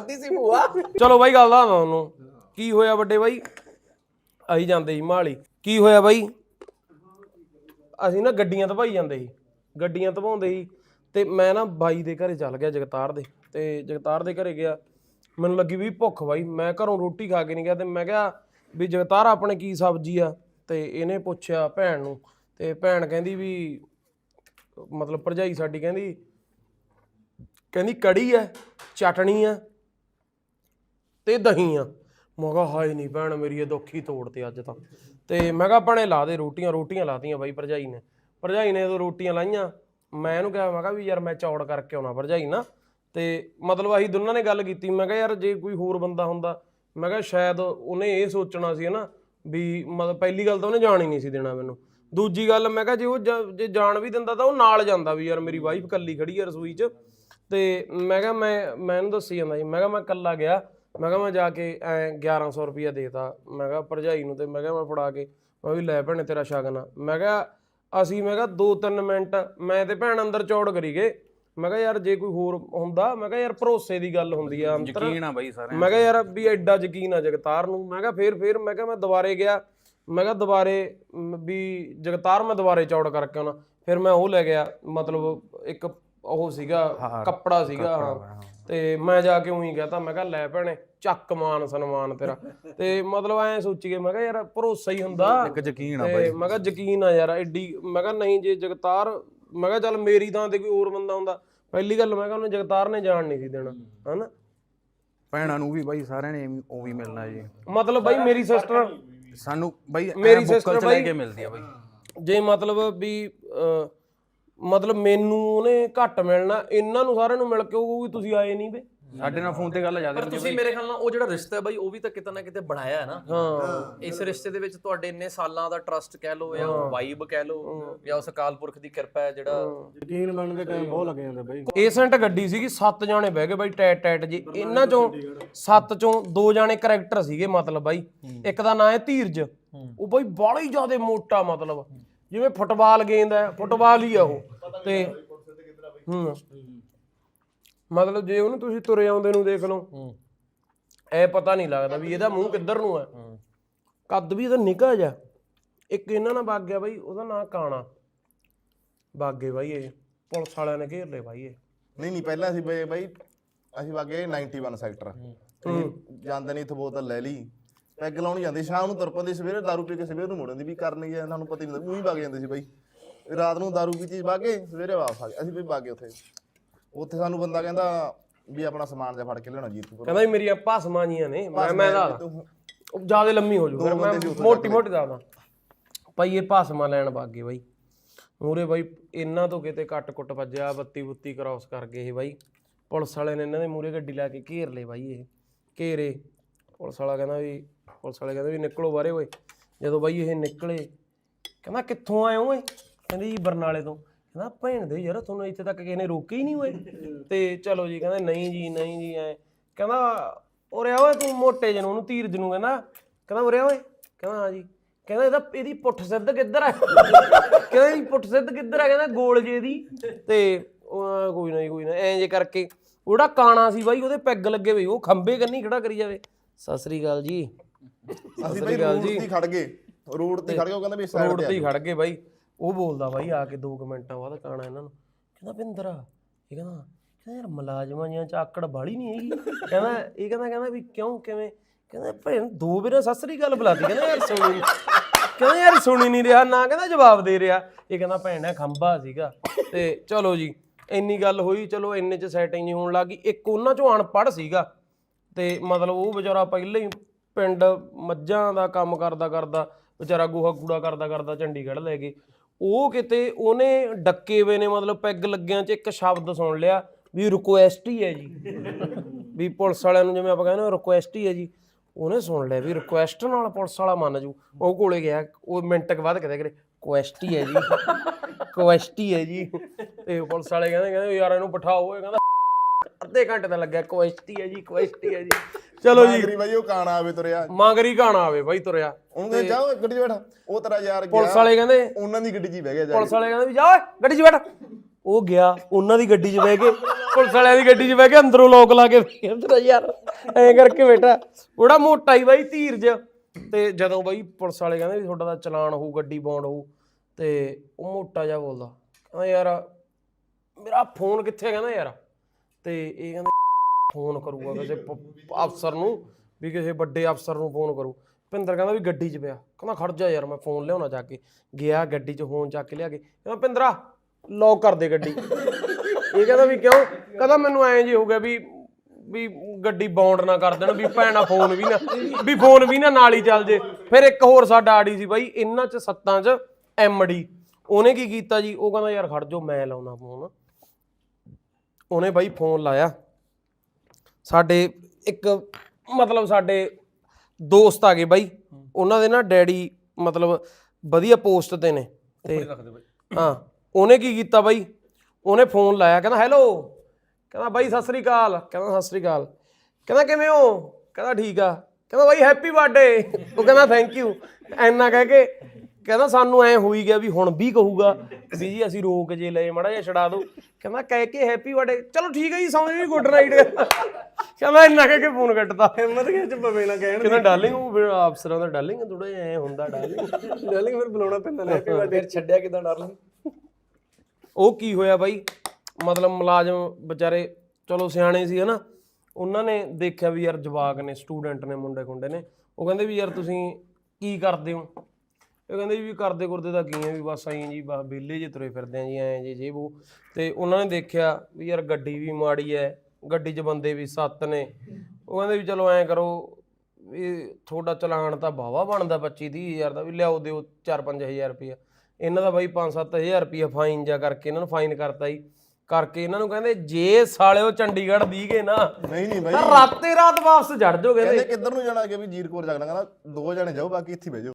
ਖਾਦੀ ਸੀ ਭੂਆ। ਚਲੋ ਬਾਈ, ਗੱਲ ਦਾ ਤੁਹਾਨੂੰ। ਕੀ ਹੋਇਆ ਵੱਡੇ ਬਾਈ? ਅਸੀਂ ਜਾਂਦੇ ਸੀ ਮਾਲੀ। ਕੀ ਹੋਇਆ ਬਾਈ? ਅਸੀਂ ਨਾ ਗੱਡੀਆਂ ਧਵਾਈ ਜਾਂਦੇ ਸੀ। ਗੱਡੀਆਂ ਧਵਾਉਂਦੇ ਸੀ। ਤੇ ਮੈਂ ਨਾ ਬਾਈ ਦੇ ਘਰੇ ਚੱਲ ਗਿਆ ਜਗਤਾਰ ਦੇ। ਤੇ ਜਗਤਾਰ ਦੇ ਘਰੇ ਗਿਆ। ਮੈਨੂੰ ਲੱਗੀ ਵੀ ਭੁੱਖ ਬਾਈ। ਮੈਂ ਘਰੋਂ ਰੋਟੀ ਖਾ ਕੇ ਨਹੀਂ ਗਿਆ। ਤੇ ਮੈਂ ਕਿਹਾ ਵੀ ਜਗਤਾਰ, ਆਪਣੇ ਕੀ ਸਬਜ਼ੀ ਆ? ਤੇ ਇਹਨੇ ਪੁੱਛਿਆ ਭੈਣ ਨੂੰ। ਤੇ ਭੈਣ ਕਹਿੰਦੀ ਵੀ, ਮਤਲਬ ਭਰਜਾਈ ਸਾਡੀ ਕਹਿੰਦੀ ਕਹਿੰਦੀ ਕੜੀ ਆ, ਚਟਣੀ ਆ। ਤੇ ਦਹੀਂ ਆ। ਮੈਂ ਕਿਹਾ, ਹਾਏ ਨਹੀਂ ਭੈਣ, ਮੇਰੀ ਇਹ ਦੁੱਖੀ ਤੋੜ ਤੇ ਅੱਜ ਤਾਂ। ਤੇ ਮੈਂ ਕਿਹਾ ਆਪਣੇ ਲਾ ਦੇ ਰੋਟੀਆਂ ਰੋਟੀਆਂ ਲਾਤੀਆਂ ਬਾਈ ਭਰਜਾਈ ਨੇ। ਭਰਜਾਈ ਨੇ ਜਦੋਂ ਰੋਟੀਆਂ ਲਾਈਆਂ, ਮੈਂ ਇਹਨੂੰ ਕਿਹਾ, ਮੈਂ ਕਿਹਾ ਵੀ ਯਾਰ ਮੈਂ ਚੌੜ ਕਰਕੇ ਆਉਣਾ ਭਰਜਾਈ ਨਾ। ਤੇ ਮਤਲਬ ਅਸੀਂ ਦੋਨਾਂ ਨੇ ਗੱਲ ਕੀਤੀ। ਮੈਂ ਕਿਹਾ, ਯਾਰ ਜੇ ਕੋਈ ਹੋਰ ਬੰਦਾ ਹੁੰਦਾ, ਮੈਂ ਕਿਹਾ ਸ਼ਾਇਦ ਉਹਨੇ ਇਹ ਸੋਚਣਾ ਸੀ ਨਾ ਵੀ ਮਤਲਬ ਪਹਿਲੀ ਗੱਲ ਤਾਂ ਉਹਨੇ ਜਾਣ ਹੀ ਨਹੀਂ ਸੀ ਦੇਣਾ ਮੈਨੂੰ। ਦੂਜੀ ਗੱਲ, ਮੈਂ ਕਿਹਾ ਜੇ ਉਹ ਜਾ- ਜੇ ਜਾਣ ਵੀ ਦਿੰਦਾ ਤਾਂ ਉਹ ਨਾਲ ਜਾਂਦਾ ਵੀ ਯਾਰ ਮੇਰੀ ਵਾਈਫ ਕੱਲੀ ਖੜੀ ਆ ਰਸੋਈ 'ਚ। ਤੇ ਮੈਂ ਕਿਹਾ, ਮੈਂ ਮੈਂ ਇਹਨੂੰ ਦੱਸੀ ਜਾਂਦਾ ਸੀ ਮੈਂ ਕਿਹਾ, ਮੈਂ ਕੱਲਾ ਗਿਆ। ਮੈਂ ਕਿਹਾ ਮੈਂ ਜਾ ਕੇ ਐ 1100 ਰੁਪਇਆ ਦੇਤਾ ਮੈਂ ਕਿਹਾ ਭਰਜਾਈ ਨੂੰ ਤੇ ਮੈਂ ਕਿਹਾ ਮੈਂ ਫੜਾ ਕੇ ਮੈਂ ਵੀ ਲੈ ਭੈਣੇ ਤੇਰਾ ਸ਼ਗਨ ਆ ਮੈਂ ਕਿਹਾ ਅਸੀਂ ਮੈਂ ਕਿਹਾ 2-3 ਮਿੰਟ ਮੈਂ ਤੇ ਭੈਣ ਅੰਦਰ ਚੌੜ ਕਰੀ ਗਏ ਮੈਂ ਕਿਹਾ ਯਾਰ ਜੇ ਕੋਈ ਹੋਰ ਹੁੰਦਾ ਮੈਂ ਕਿਹਾ ਯਾਰ ਭਰੋਸੇ ਦੀ ਗੱਲ ਹੁੰਦੀ ਆ ਅੰਤਰ ਯਕੀਨ ਆ ਬਾਈ ਸਾਰਿਆਂ ਮੈਂ ਕਿਹਾ ਯਾਰ ਵੀ ਐਡਾ ਯਕੀਨ ਆ ਜਗਤਾਰ ਨੂੰ ਮੈਂ ਕਿਹਾ ਫੇਰ ਫੇਰ ਮੈਂ ਕਿਹਾ ਮੈਂ ਦੁਬਾਰੇ ਗਿਆ ਮੈਂ ਕਿਹਾ ਦੁਬਾਰੇ ਮ, ਵੀ ਜਗਤਾਰ ਮੈਂ ਦੁਬਾਰੇ ਚੌੜ ਕਰਕੇ ਆਉਣਾ ਫਿਰ ਮੈਂ ਉਹ ਲੈ ਗਿਆ ਮਤਲਬ ਇੱਕ ਉਹ ਸੀਗਾ ਕੱਪੜਾ ਸੀਗਾ ਹਾਂ ਤੇ ਮੈਂ ਜਾ ਕੇ ਉਹੀ ਕਹਤਾ ਮੈਂ ਕਿਹਾ ਲੈ ਭੈਣੇ ਚੱਕ ਮਾਨ ਸਨਮਾਨ ਤੇਰਾ। ਤੇ ਮਤਲਬ ਐ ਸੋਚੀਏ ਮੈਂ ਕਿਹਾ ਯਾਰ ਭਰੋਸਾ ਹੀ ਹੁੰਦਾ। ਇੱਕ ਯਕੀਨ ਆ ਤੇ ਮੈਂ ਕਿਹਾ ਯਕੀਨ ਆ ਯਾਰ ਐਡੀ ਮੈਂ ਕਿਹਾ ਨਹੀਂ ਜੇ ਜਗਤਾਰ ਮੈਂ ਕਿਹਾ ਚੱਲ ਮੇਰੀ ਥਾਂ ਤੇ ਕੋਈ ਹੋਰ ਬੰਦਾ ਹੁੰਦਾ। ਪਹਿਲੀ ਗੱਲ ਮੈਂ ਕਿਹਾ ਉਹਨੇ ਜਗਤਾਰ ਨੇ ਜਾਣ ਨਹੀਂ ਸੀ ਦੇਣਾ ਹਨਾ? ਭੈਣਾਂ ਨੂੰ ਵੀ ਬਾਈ ਸਾਰਿਆਂ ਨੇ ਐਵੇਂ- ਉਹ ਵੀ ਮਿਲਣਾ ਜੀ। ਮਤਲਬ ਬਾਈ ਮੇਰੀ ਸਿਸਟਰ ਸਾਨੂੰ ਬਾਈ ਮੇਰੀ ਸਿਸਟਰ ਬਾਈ- ਕੇ ਮਿਲਦੀ ਆ ਬਾਈ। ਜੇ ਮਤਲਬ ਵੀ ਮਤਲਬ ਮੈਨੂੰ ਉਹਨੇ ਘੱਟ ਮਿਲਣਾ ਇਹਨਾਂ ਨੂੰ ਸਾਰਿਆਂ ਨੂੰ ਮਿਲ ਕੇ ਉਹ ਵੀ ਤੁਸੀਂ ਆਏ ਨਹੀਂ ਵੇ ਸਾਡੇ ਨਾਲ ਫੋਨ ਤੇ ਗੱਲ ਜ਼ਿਆਦਾ ਪਰ ਤੁਸੀਂ ਮੇਰੇ ਖਿਆਲ ਨਾਲ ਉਹ ਜਿਹੜਾ ਰਿਸ਼ਤਾ ਹੈ ਬਾਈ ਉਹ ਵੀ ਤਾਂ ਕਿਤੇ ਨਾ ਕਿਤੇ ਬਣਾਇਆ ਹੈ ਨਾ। ਹਾਂ। ਇਸ ਰਿਸ਼ਤੇ ਦੇ ਵਿੱਚ ਤੁਹਾਡੇ ਇੰਨੇ ਸਾਲਾਂ ਦਾ ਟਰਸਟ ਕਹਿ ਲਓ ਜਾਂ ਵਾਈਬ ਕਹਿ ਲਓ ਜਾਂ ਉਸ ਅਕਾਲ ਪੁਰਖ ਦੀ ਕਿਰਪਾ ਹੈ ਜਿਹੜਾ ਯਕੀਨ ਬਣਨ ਦੇ ਟਾਈਮ ਬਹੁਤ ਲੱਗ ਜਾਂਦਾ ਬਾਈ। ਏਸੈਂਟ ਗੱਡੀ ਸੀਗੀ ਸੱਤ ਜਾਣੇ ਬਹਿ ਗਏ ਬਾਈ ਟੈਟ ਟੈਟ ਜੀ। ਇਹਨਾਂ ਚੋਂ ਸੱਤ ਚੋਂ ਦੋ ਜਾਣੇ ਕਰੈਕਟਰ ਸੀਗੇ ਮਤਲਬ ਬਾਈ। ਇੱਕ ਦਾ ਨਾਂ ਹੈ ਧੀਰਜ। ਉਹ ਬਾਈ ਬਾਲਾ ਹੀ ਜ਼ਿਆਦਾ ਮੋਟਾ ਮਤਲਬ। ਜਿਵੇਂ ਫੁੱਟਬਾਲ ਗੇਂਦ ਹੈ ਫੁੱਟਬਾਲ ਹੀ ਆ ਉਹ। ਤੇ ਹੂੰ। ਮਤਲਬ ਜੇ ਉਹਨੂੰ ਤੁਸੀਂ ਤੁਰੇ ਆਉਂਦੇ ਨੂੰ ਦੇਖ ਲਓ। ਐ ਪਤਾ ਨਹੀਂ ਲੱਗਦਾ ਵੀ ਇਹਦਾ ਮੂੰਹ ਕਿੱਧਰ ਨੂੰ ਹੈ। ਕੱਦ ਵੀ ਇਹਦਾ ਨਿੱਘਾ ਜਾ ਇੱਕ ਇਹਨਾਂ ਨਾਲ ਵਗ ਗਿਆ ਬਾਈ ਉਹਦਾ ਨਾਂ ਕਾਣਾ। ਬਾਗੇ ਬਾਈ ਇਹ। ਪੁਲਿਸ ਵਾਲਿਆਂ ਨੇ ਘੇਰ ਲਏ ਬਾਈ ਇਹ। ਨਹੀਂ ਨਹੀਂ ਪਹਿਲਾਂ ਅਸੀਂ ਬਈ ਬਾਈ ਅਸੀਂ ਵਾਗੇ 91 ਸੈਕਟਰ ਜਾਂਦੇ ਨਹੀਂ ਇੱਥੇ ਬੋਤਲ ਲੈ ਲਈ। ਪੈਗ ਲਾਉਣ ਜਾਂਦੇ ਸ਼ਾਮ ਨੂੰ ਤੁਰ ਪੈਂਦੇ ਸਵੇਰੇ ਦਾਰੂ ਪੀ ਕੇ ਸਵੇਰ ਨੂੰ ਮੁੜਨ ਦੀ ਵੀ ਕਰਨੀ ਹੈ ਸਾਨੂੰ ਪਤਾ ਹੀ ਨਹੀਂ ਉਹੀ ਵਗ ਜਾਂਦੇ ਸੀ ਬਾਈ। ਰਾਤ ਨੂੰ ਦਾਰੂ ਪੀਤੀ ਵਾਗੇ ਸਵੇਰੇ ਵਾਪਸ ਆ ਗਏ। ਅਸੀਂ ਵੀ ਵਾਗੇ ਉੱਥੇ। ਉੱਥੇ ਸਾਨੂੰ ਬੰਦਾ ਕਹਿੰਦਾ ਵੀ ਆਪਣਾ ਸਮਾਨ ਜਿਹਾ ਫੜ ਕੇ ਲਿਆਉਣਾ ਜੀਤੂ ਕਹਿੰਦਾ ਵੀ ਮੇਰੀਆਂ ਭਾਸਮਾਂ ਜੀਆਂ ਨੇ। ਮੈਂ ਮੈਂ ਦਾ ਉਹ ਜ਼ਿਆਦਾ ਲੰਮੀ ਹੋ ਜੂ। ਫਿਰ ਮੈਂ ਮੋਟੀ ਮੋਟੀ ਦਾ ਭਾਈ ਇਹ ਭਾਸਮਾਂ ਲੈਣ ਬਾਗੇ ਬਾਈ। ਮੂਰੇ ਬਾਈ ਇਹਨਾਂ ਤੋਂ ਕਿਤੇ ਕੱਟ ਕੁੱਟ ਵੱਜਿਆ ਬੱਤੀ ਬੁੱਤੀ ਕ੍ਰਾਸ ਕਰ ਗਏ ਇਹ ਬਾਈ। ਪੁਲਿਸ ਵਾਲੇ ਨੇ ਇਹਨਾਂ ਦੇ ਮੂਰੇ ਗੱਡੀ ਲਾ ਕੇ ਘੇਰ ਲਏ ਬਾਈ ਇਹ। ਘੇਰੇ। ਪੁਲਿਸ ਵਾਲਾ ਕਹਿੰਦਾ ਵੀ ਪੁਲਿਸ ਵਾਲੇ ਕਹਿੰਦੇ ਵੀ ਨਿਕਲੋ ਬਾਹਰੇ ਓਏ। ਜਦੋਂ ਬਾਈ ਇਹ ਨਿਕਲੇ ਕਹਿੰਦਾ ਕਿੱਥੋਂ ਆਏ ਓਏ? ਕਹਿੰਦੇ ਜੀ ਬਰਨਾਲੇ ਤੋਂ। ਕਹਿੰਦਾ ਭੈਣ ਦੇ ਯਾਰ ਤੁਹਾਨੂੰ ਇੱਥੇ ਤੱਕ ਕਿਸੇ ਨੇ ਰੋਕਿਆ ਹੀ ਨਹੀਂ ਓਏ ਤੇ ਚਲੋ ਜੀ ਕਹਿੰਦੇ ਨਹੀਂ ਜੀ ਨਹੀਂ ਜੀ ਐ। ਕਹਿੰਦਾ ਉਰੇ ਆ ਓਏ ਤੂੰ ਮੋਟੇ ਜਿਹੇ ਨੂੰ ਉਹਨੂੰ ਧੀਰਜ ਨੂੰ ਕਹਿੰਦਾ। ਕਹਿੰਦਾ ਉਰੇ ਆ ਓਏ। ਕਹਿੰਦਾ ਹਾਂ ਜੀ। ਕਹਿੰਦਾ ਇਹਦਾ ਇਹਦੀ ਪੁੱਠ ਸਿੱਧ ਕਿੱਧਰ ਆ? ਕਹਿੰਦਾ ਇਹਦੀ ਪੁੱਠ ਸਿੱਧ ਕਿੱਧਰ ਆ? ਕਹਿੰਦਾ ਗੋਲ ਜੇ ਦੀ। ਤੇ ਉਹ ਕੋਈ ਨਾ ਜੀ, ਕੋਈ ਨਾ। ਐਂ ਜੇ ਕਰਕੇ ਉਹਦਾ ਕਾਣਾ ਸੀ ਬਾਈ ਉਹਦੇ ਪੈਗ ਲੱਗੇ ਹੋਏ। ਉਹ ਖੰਬੇ ਕੰਨੀ ਖੜਾ ਕਰੀ ਜਾਵੇ। ਸਤਿ ਸ੍ਰੀ ਅਕਾਲ ਜੀ। ਅਸੀਂ ਬਾਈ ਰੋਡ ਤੇ ਖੜ ਗਏ। ਰੋਡ ਤੇ ਖੜ ਗਏ ਉਹ ਕਹਿੰਦਾ ਵੀ ਸਾਈਡ ਰੋਡ ਤੇ ਤੇ ਹੀ ਖੜ ਗਏ ਬਾਈ। ਉਹ ਬੋਲਦਾ ਬਾਈ ਆ ਕੇ 2 ਮਿੰਟਾਂ ਬਾਅਦ ਕਾਣਾ ਇਹਨਾਂ ਨੂੰ। ਕਹਿੰਦਾ ਬਿੰਦਰਾ ਇਹ ਕਹਿੰਦਾ ਕਹਿੰਦਾ ਯਾਰ ਮੁਲਾਜ਼ਮਾਂ ਜੀਆਂ ਚ ਆਕੜ ਬਾਲੀ ਨਹੀਂ ਹੈਗੀ। ਕਹਿੰਦਾ, ਇਹ ਕਹਿੰਦਾ ਕਹਿੰਦਾ ਵੀ ਕਿਉਂ, ਕਿਵੇਂ? ਕਹਿੰਦਾ, ਭੈਣ, ਦੋ ਵਾਰ, ਸਤਿ ਸ੍ਰੀ ਅਕਾਲ ਕਹਿੰਦਾ, ਯਾਰ ਸੁਣੀ ਕਹਿੰਦਾ, ਯਾਰ ਸੁਣੀ ਨਹੀਂ ਰਿਹਾ, ਨਾ ਕਹਿੰਦਾ ਜਵਾਬ ਦੇ ਰਿਹਾ। ਇਹ ਕਹਿੰਦਾ, ਭੈਣ ਹੈ ਖੰਭਾ ਸੀਗਾ। ਤੇ ਚਲੋ ਜੀ, ਇੰਨੀ ਗੱਲ ਹੋਈ, ਚਲੋ ਇੰਨੇ ਚ ਸੈਟਿੰਗ ਨਹੀਂ ਹੋਣ ਲੱਗੀ ਇੱਕ ਉਹਨਾਂ ਚੋਂ ਅਨਪੜ੍ਹ ਸੀਗਾ। ਤੇ ਮਤਲਬ ਉਹ ਵਿਚਾਰਾ ਪਹਿਲਾਂ ਹੀ ਪਿੰਡ ਮੱਝਾਂ ਦਾ ਕੰਮ ਕਰਦਾ ਕਰਦਾ ਵਿਚਾਰਾ ਗੋਹਾ ਕੂੜਾ ਕਰਦਾ ਕਰਦਾ ਚੰਡੀਗੜ੍ਹ ਲੈ ਗਏ। ਉਹ ਕਿਤੇ ਉਹਨੇ ਡੱਕੇ ਹੋਏ ਨੇ, ਮਤਲਬ ਪੈਗ ਲੱਗਿਆਂ 'ਚ ਇੱਕ ਸ਼ਬਦ ਸੁਣ ਲਿਆ ਵੀ ਰਿਕੁਐਸਟ ਹੀ ਹੈ ਜੀ। ਵੀ ਪੁਲਿਸ ਵਾਲਿਆਂ ਨੂੰ ਜਿਵੇਂ ਆਪਾਂ ਕਹਿੰਦੇ ਹਾਂ ਰਿਕੁਐਸਟ ਹੀ ਹੈ ਜੀ। ਉਹਨੇ ਸੁਣ ਲਿਆ ਵੀ ਰਿਕੁਐਸਟ ਨਾਲ ਪੁਲਿਸ ਵਾਲਾ ਮੰਨ ਜੂ। ਉਹ ਕੋਲੇ ਗਿਆ, ਉਹ ਮਿੰਟ ਕੁ ਬਾਅਦ ਕਹਿੰਦਾ ਕਰੇ ਕੁਐਸਟ ਹੈ ਜੀ। ਕੁਐਸਟ ਹੈ ਜੀ। ਤੇ ਪੁਲਿਸ ਵਾਲੇ ਕਹਿੰਦੇ ਕਹਿੰਦੇ ਯਾਰ ਇਹਨੂੰ ਬਿਠਾਓ। ਇਹ ਕਹਿੰਦਾ, ਅੱਧੇ ਘੰਟੇ ਦਾ ਲੱਗਿਆ ਕੁਐਸਟ ਹੈ ਜੀ ਕੁਐਸਟ ਹੈ ਜੀ। ਚਲੋ ਜੀ। ਮਗਰੀ ਬਾਈ ਉਹ ਕਾਣਾ ਆਵੇ ਤੁਰਿਆ। ਮਾਂਗਰੀ ਘਾਣਾ ਆਵੇ ਬਾਈ ਤੁਰਿਆ। ਉਹਨੂੰ ਕਹਿੰਦਾ ਜਾਓ ਗੱਡੀ 'ਚ ਬੈਠ। ਉਹ ਤੇਰਾ ਯਾਰ ਪੁਲਿਸ ਗਿਆ ਵਾਲੇ ਕਹਿੰਦੇ ਉਹਨਾਂ ਦੀ ਗੱਡੀ 'ਚ ਹੀ ਬਹਿ ਗਿਆ ਜਾ ਪੁਲਿਸ ਵਾਲੇ ਕਹਿੰਦੇ ਵੀ ਜਾ ਓਏ ਗੱਡੀ 'ਚ ਬੈਠ। ਉਹ ਗਿਆ ਉਹਨਾਂ ਦੀ ਗੱਡੀ 'ਚ ਬਹਿ ਕੇ ਪੁਲਿਸ ਵਾਲਿਆਂ ਦੀ ਗੱਡੀ 'ਚ ਬਹਿ ਕੇ ਅੰਦਰੋਂ ਲੋਕ ਲਾ ਕੇ ਅੰਦਰ ਯਾਰ। ਐਂ ਕਰਕੇ ਬੇਟਾ ਉਹਦਾ ਮੋਟਾ ਹੀ ਬਾਈ ਧੀਰਜ। ਤੇ ਜਦੋਂ ਬਾਈ ਪੁਲਿਸ ਵਾਲੇ ਕਹਿੰਦੇ ਵੀ ਤੁਹਾਡਾ ਤਾਂ ਚਲਾਨ ਹੋਊ ਗੱਡੀ ਬੌਂਡ ਹੋਊ ਤੇ ਉਹ ਮੋਟਾ ਜਿਹਾ ਬੋਲਦਾ। ਕਹਿੰਦਾ ਯਾਰ ਮੇਰਾ ਫੋਨ ਕਿੱਥੇ ਕਹਿੰਦਾ ਯਾਰ। ਤੇ ਇਹ ਕਹਿੰਦਾ ਫੋਨ ਕਰੂਗਾ ਕਿਸੇ ਪ- ਅਫਸਰ ਨੂੰ ਵੀ ਕਿਸੇ ਵੱਡੇ ਅਫਸਰ ਨੂੰ ਫੋਨ ਕਰੂ। ਭਿੰਦਰ ਕਹਿੰਦਾ ਵੀ ਗੱਡੀ 'ਚ ਪਿਆ। ਕਹਿੰਦਾ ਖੜ ਜਾ ਯਾਰ ਮੈਂ ਫੋਨ ਲਿਆਉਣਾ ਜਾ ਕੇ। ਗਿਆ ਗੱਡੀ 'ਚ ਫੋਨ ਚੱਕ ਕੇ ਲਿਆ ਕੇ। ਕਹਿੰਦਾ ਭਿੰਦਰਾ ਲੌਕ ਕਰ ਦੇ ਗੱਡੀ। ਇਹ ਕਹਿੰਦਾ ਵੀ ਕਿਉਂ? ਕਹਿੰਦਾ ਮੈਨੂੰ ਐਂ ਜੀ ਹੋ ਗਿਆ ਵੀ ਵੀ ਗੱਡੀ ਬਾਉਂਡ ਨਾ ਕਰ ਦੇਣ ਵੀ ਭੈਣਾ ਫੋਨ ਵੀ ਨਾ ਵੀ ਫੋਨ ਵੀ ਨਾ ਨਾਲ ਹੀ ਚੱਲ ਜੇ। ਫਿਰ ਇੱਕ ਹੋਰ ਸਾਡਾ ਆੜੀ ਸੀ ਬਾਈ ਇਹਨਾਂ 'ਚ ਸੱਤਾਂ 'ਚ ਐਮਡੀ ਉਹਨੇ ਕੀ ਕੀਤਾ ਜੀ? ਉਹ ਕਹਿੰਦਾ ਯਾਰ ਖੜ ਜਾ ਮੈਂ ਲਾਉਣਾ ਫੋਨ। ਉਹਨੇ ਬਾਈ ਫੋਨ ਲਾਇਆ। ਸਾਡੇ ਇੱਕ ਮਤਲਬ ਸਾਡੇ ਦੋਸਤ ਆ ਗਏ ਬਾਈ। ਉਹਨਾਂ ਦੇ ਨਾ ਡੈਡੀ ਮਤਲਬ ਵਧੀਆ ਪੋਸਟ ਤੇ ਨੇ। ਤੇ ਹਾਂ ਉਹਨੇ ਕੀ ਕੀਤਾ ਬਾਈ? ਉਹਨੇ ਫੋਨ ਲਾਇਆ ਕਹਿੰਦਾ ਹੈਲੋ। ਕਹਿੰਦਾ ਬਾਈ ਸਤਿ ਸ੍ਰੀ ਅਕਾਲ। ਕਹਿੰਦਾ ਸਤਿ ਸ੍ਰੀ ਅਕਾਲ। ਕਹਿੰਦਾ ਕਿਵੇਂ ਹੋ? ਕਹਿੰਦਾ ਠੀਕ ਆ। ਕਹਿੰਦਾ ਬਾਈ ਹੈਪੀ ਬਰਥਡੇ ਉਹ ਕਹਿੰਦਾ ਥੈਂਕ ਯੂ ਐਨਾ ਕਹਿ ਕੇ ਕਹਿੰਦਾ ਸਾਨੂੰ ਐ ਹੋਈ ਗਿਆ ਵੀ ਹੁਣ ਵੀ ਕਹੂਗਾ ਵੀ ਜੀ ਅਸੀਂ ਰੋਕ ਜੇ ਲਏ ਮੜਾ ਜਿਹਾ ਛਡਾ ਦੋ। ਕਹਿੰਦਾ ਕਹਿ ਕੇ ਹੈਪੀ ਬਰਥਡੇ ਚਲੋ ਠੀਕ ਹੈ ਜੀ ਸਮਝ ਵੀ ਗੁੱਡ ਨਾਈਟ। ਕਹਿੰਦਾ ਇੰਨਾ ਕਹਿ ਕੇ ਫੋਨ ਕੱਟਦਾ। ਹਿੰਮਤ ਕਿਹ ਚ ਪਵੇ ਨਾ ਕਹਿਣ ਕਹਿੰਦਾ ਡਾਰਲਿੰਗ ਉਹ ਫਿਰ ਅਫਸਰਾਂ ਦਾ ਡਾਰਲਿੰਗ ਥੋੜਾ ਜਿਹਾ ਐ ਹੁੰਦਾ ਡਾਰਲਿੰਗ ਡਾਰਲਿੰਗ ਫਿਰ ਬੁਲਾਉਣਾ ਪੈਂਦਾ ਨਾ ਹੈਪੀ ਬਰਥਡੇ ਛੱਡਿਆ ਕਿਦਾਂ ਡਾਰਲਿੰਗ ਉਹ ਕੀ ਹੋਇਆ ਬਾਈ? ਮਤਲਬ ਮੁਲਾਜ਼ਮ ਵਿਚਾਰੇ ਚਲੋ ਸਿਆਣੇ ਸੀ ਹਨਾ ਉਹਨਾਂ ਨੇ ਦੇਖਿਆ ਵੀ ਯਾਰ ਜਵਾਕ ਨੇ ਸਟੂਡੈਂਟ ਨੇ ਮੁੰਡੇ ਖੁੰਡੇ ਨੇ। ਉਹ ਕਹਿੰਦੇ ਵੀ ਯਾਰ ਤੁਸੀਂ ਕੀ ਕਰਦੇ ਹੋ? ਇਹ ਕਹਿੰਦੇ ਜੀ ਵੀ ਕਰਦੇ ਕਰਦੇ ਤਾਂ ਕੀ ਹੈ ਵੀ ਬਸ ਐਂ ਜੀ ਬਸ ਵਿਹਲੇ ਜੇ ਤੁਰੇ ਫਿਰਦੇ ਆ ਜੀ ਐਂ ਜੀ ਜੇ ਉਹ ਤੇ ਉਹਨਾਂ ਨੇ ਦੇਖਿਆ ਵੀ ਯਾਰ ਗੱਡੀ ਵੀ ਮਾੜੀ ਐ ਗੱਡੀ 'ਚ ਬੰਦੇ ਵੀ ਸੱਤ ਨੇ। ਉਹ ਕਹਿੰਦੇ ਵੀ ਚਲੋ ਐਂ ਕਰੋ ਵੀ ਤੁਹਾਡਾ ਚਲਾਨ ਤਾਂ ਬਾਵਾ ਬਣਦਾ 25 30 ਹਜ਼ਾਰ ਦਾ ਵੀ ਲਿਆਓ ਦਿਓ 4-5000 ਰੁਪਇਆ। ਇਹਨਾਂ ਦਾ ਬਾਈ 5-7000 ਰੁਪਇਆ ਫਾਈਨ ਜਾ ਕਰਕੇ ਇਹਨਾਂ ਨੂੰ ਫਾਈਨ ਕਰਤਾ ਜੀ। ਕਰਕੇ ਇਹਨਾਂ ਨੂੰ ਕਹਿੰਦੇ ਜੇ ਸਾਲਿਓ ਚੰਡੀਗੜ੍ਹ ਦੀ ਗਏ ਨਾ ਨਹੀਂ ਨਹੀਂ ਬਾਈ। ਤਾਂ ਰਾਤੇ ਰਾਤ ਵਾਪਸ ਜੜ ਜਾਓ ਕਹਿੰਦੇ। ਕਿੱਧਰ ਨੂੰ ਜਾਣਾ ਕਿ ਵੀ ਜੀਰਕੋਰ ਜਾਣਾ ਕਹਿੰਦਾ ਦੋ ਜਣੇ ਜਾਓ ਬਾਕੀ ਇੱਥੇ ਬਹਿ ਜਾਓ।